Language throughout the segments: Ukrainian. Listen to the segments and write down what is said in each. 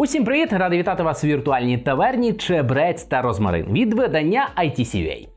Усім привіт! Радий вітати вас у віртуальній таверні Чебрець та Розмарин від видання ITCVA.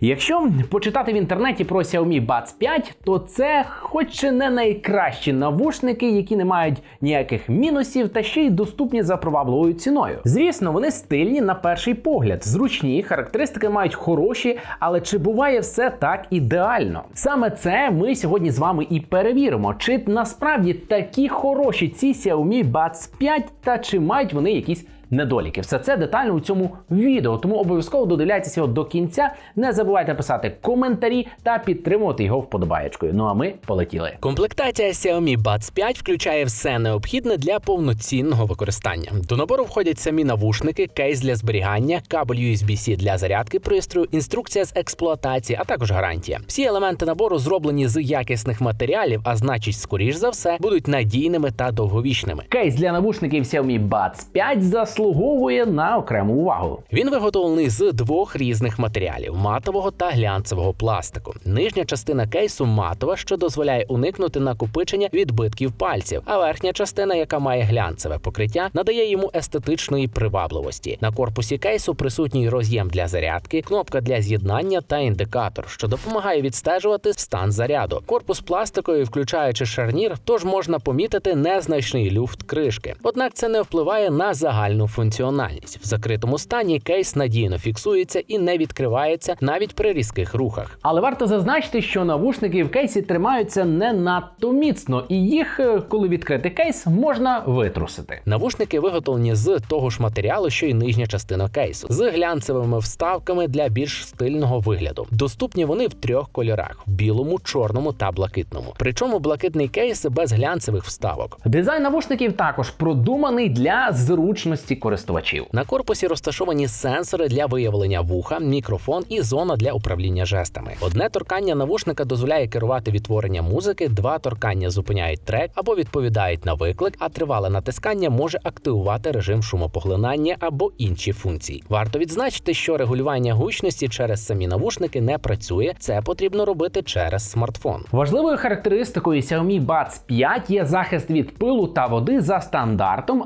Якщо почитати в інтернеті про Xiaomi Buds 5, то це хоч і не найкращі навушники, які не мають ніяких мінусів, та ще й доступні за привабливою ціною. Звісно, вони стильні на перший погляд, зручні, характеристики мають хороші, але чи буває все так ідеально? Саме це ми сьогодні з вами і перевіримо, чи насправді такі хороші ці Xiaomi Buds 5, та чи мають вони якісь недоліки. Все це детально у цьому відео, тому обов'язково додивляйтеся його до кінця. Не забувайте писати коментарі та підтримувати його вподобаєчкою. Ну а ми полетіли. Комплектація Xiaomi Buds 5 включає все необхідне для повноцінного використання. До набору входять самі навушники, кейс для зберігання, кабель USB-C для зарядки пристрою, інструкція з експлуатації, а також гарантія. Всі елементи набору зроблені з якісних матеріалів, а значить, скоріш за все, будуть надійними та довговічними. Кейс для навушників Xiaomi Buds 5 заслуговує на окрему увагу. Він виготовлений з двох різних матеріалів матового та глянцевого пластику. Нижня частина кейсу матова, що дозволяє уникнути накопичення відбитків пальців, а верхня частина, яка має глянцеве покриття, надає йому естетичної привабливості. На корпусі кейсу присутній роз'єм для зарядки, кнопка для з'єднання та індикатор, що допомагає відстежувати стан заряду. Корпус пластиковий, включаючи шарнір, тож можна помітити незначний люфт кришки. Однак це не впливає на загальну функціональність. В закритому стані кейс надійно фіксується і не відкривається навіть при різких рухах. Але варто зазначити, що навушники в кейсі тримаються не надто міцно, і їх, е, коли відкрити кейс, можна витрусити. Навушники виготовлені з того ж матеріалу, що й нижня частина кейсу, з глянцевими вставками для більш стильного вигляду. Доступні вони в трьох кольорах: в білому, чорному та блакитному. Причому блакитний кейс без глянцевих вставок. Дизайн навушників також продуманий для зручності користувачів. На корпусі розташовані сенсори для виявлення вуха, мікрофон і зона для управління жестами. Одне торкання навушника дозволяє керувати відтворенням музики, два торкання зупиняють трек або відповідають на виклик, а тривале натискання може активувати режим шумопоглинання або інші функції. Варто відзначити, що регулювання гучності через самі навушники не працює. Це потрібно робити через смартфон. Важливою характеристикою Xiaomi Buds 5 є захист від пилу та води за стандартом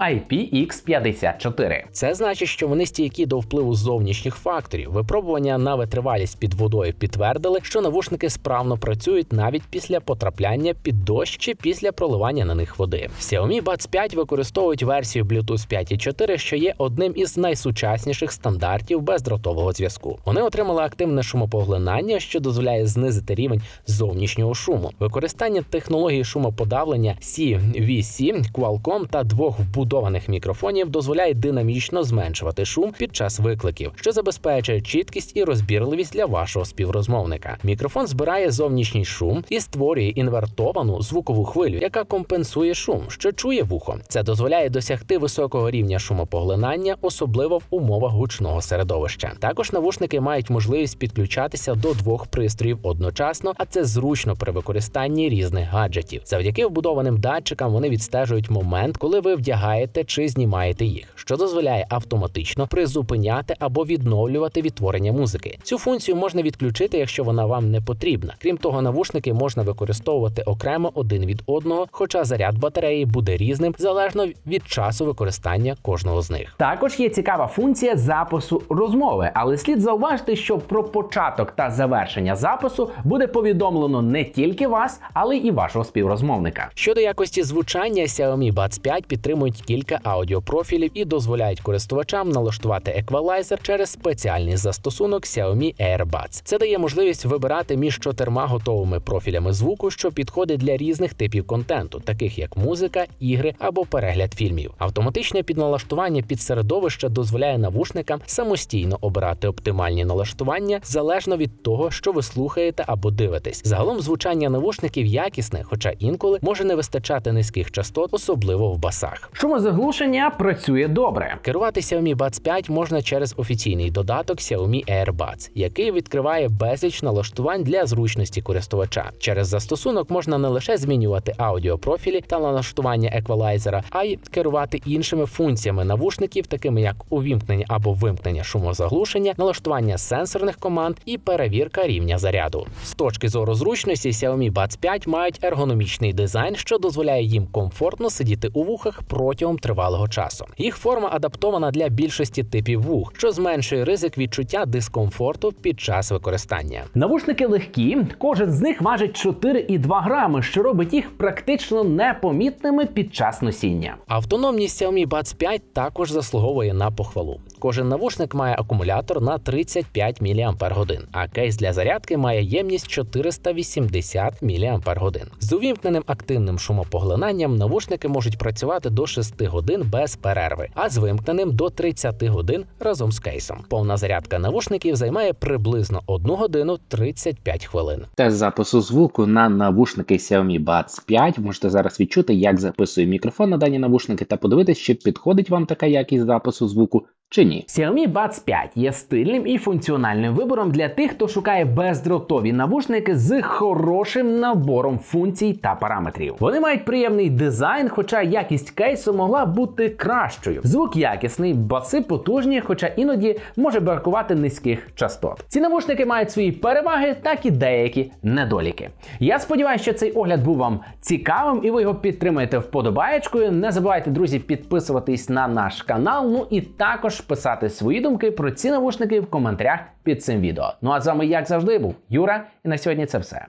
IPX54. Це значить, що вони стійкі до впливу зовнішніх факторів. Випробування на витривалість під водою підтвердили, що навушники справно працюють навіть після потрапляння під дощ чи після проливання на них води. Xiaomi Buds 5 використовують версію Bluetooth 5.4, що є одним із найсучасніших стандартів бездротового зв'язку. Вони отримали активне шумопоглинання, що дозволяє знизити рівень зовнішнього шуму. Використання технології шумоподавлення CVC, Qualcomm та двох вбудованих мікрофонів дозволяє динамічно зменшувати шум під час викликів, що забезпечує чіткість і розбірливість для вашого співрозмовника. Мікрофон збирає зовнішній шум і створює інвертовану звукову хвилю, яка компенсує шум, що чує вухо. Це дозволяє досягти високого рівня шумопоглинання, особливо в умовах гучного середовища. Також навушники мають можливість підключатися до двох пристроїв одночасно, а це зручно при використанні різних гаджетів. Завдяки вбудованим датчикам вони відстежують момент, коли ви вдягаєте чи знімаєте їх, що дозволяє автоматично призупиняти або відновлювати відтворення музики. Цю функцію можна відключити, якщо вона вам не потрібна. Крім того, навушники можна використовувати окремо один від одного, хоча заряд батареї буде різним залежно від часу використання кожного з них. Також є цікава функція запису розмови, але слід зауважити, що про початок та завершення запису буде повідомлено не тільки вас, але і вашого співрозмовника. Щодо якості звучання, Xiaomi Buds 5 підтримують кілька аудіопрофілів і дозволяють користувачам налаштувати еквалайзер через спеціальний застосунок Xiaomi AirBuds. Це дає можливість вибирати між чотирма готовими профілями звуку, що підходить для різних типів контенту, таких як музика, ігри або перегляд фільмів. Автоматичне підналаштування під середовище дозволяє навушникам самостійно обирати оптимальні налаштування залежно від того, що ви слухаєте або дивитесь. Загалом звучання навушників якісне, хоча інколи може не вистачати низьких частот, особливо в басах. Шумозаглушення працює добре. Керувати Xiaomi Buds 5 можна через офіційний додаток Xiaomi AirBuds, який відкриває безліч налаштувань для зручності користувача. Через застосунок можна не лише змінювати аудіопрофілі та налаштування еквалайзера, а й керувати іншими функціями навушників, такими як увімкнення або вимкнення шумозаглушення, налаштування сенсорних команд і перевірка рівня заряду. З точки зору зручності Xiaomi Buds 5 мають ергономічний дизайн, що дозволяє їм комфортно сидіти у вухах протягом тривалого часу. Їх форма адаптована для більшості типів вух, що зменшує ризик відчуття дискомфорту під час використання. Навушники легкі, кожен з них важить 4,2 грами, що робить їх практично непомітними під час носіння. Автономність Xiaomi Buds 5 також заслуговує на похвалу. Кожен навушник має акумулятор на 35 мАч, а кейс для зарядки має ємність 480 мАч. З увімкненим активним шумопоглинанням навушники можуть працювати до 6 годин без перерви, а з вимкненим до 30 годин разом з кейсом. Повна зарядка навушників займає приблизно 1 годину 35 хвилин. Тест запису звуку на навушники Xiaomi Buds 5. Можете зараз відчути, як записує мікрофон на дані навушники та подивитись, чи підходить вам така якість запису звуку чи ні. Xiaomi Buds 5 є стильним і функціональним вибором для тих, хто шукає бездротові навушники з хорошим набором функцій та параметрів. Вони мають приємний дизайн, хоча якість кейсу могла бути кращою. Звук якісний, баси потужні, хоча іноді може бракувати низьких частот. Ці навушники мають свої переваги, так і деякі недоліки. Я сподіваюся, що цей огляд був вам цікавим і ви його підтримаєте вподобаєчкою. Не забувайте, друзі, підписуватись на наш канал. Ну і також писати свої думки про ці навушники в коментарях під цим відео. Ну а з вами, як завжди, був Юра, і на сьогодні це все.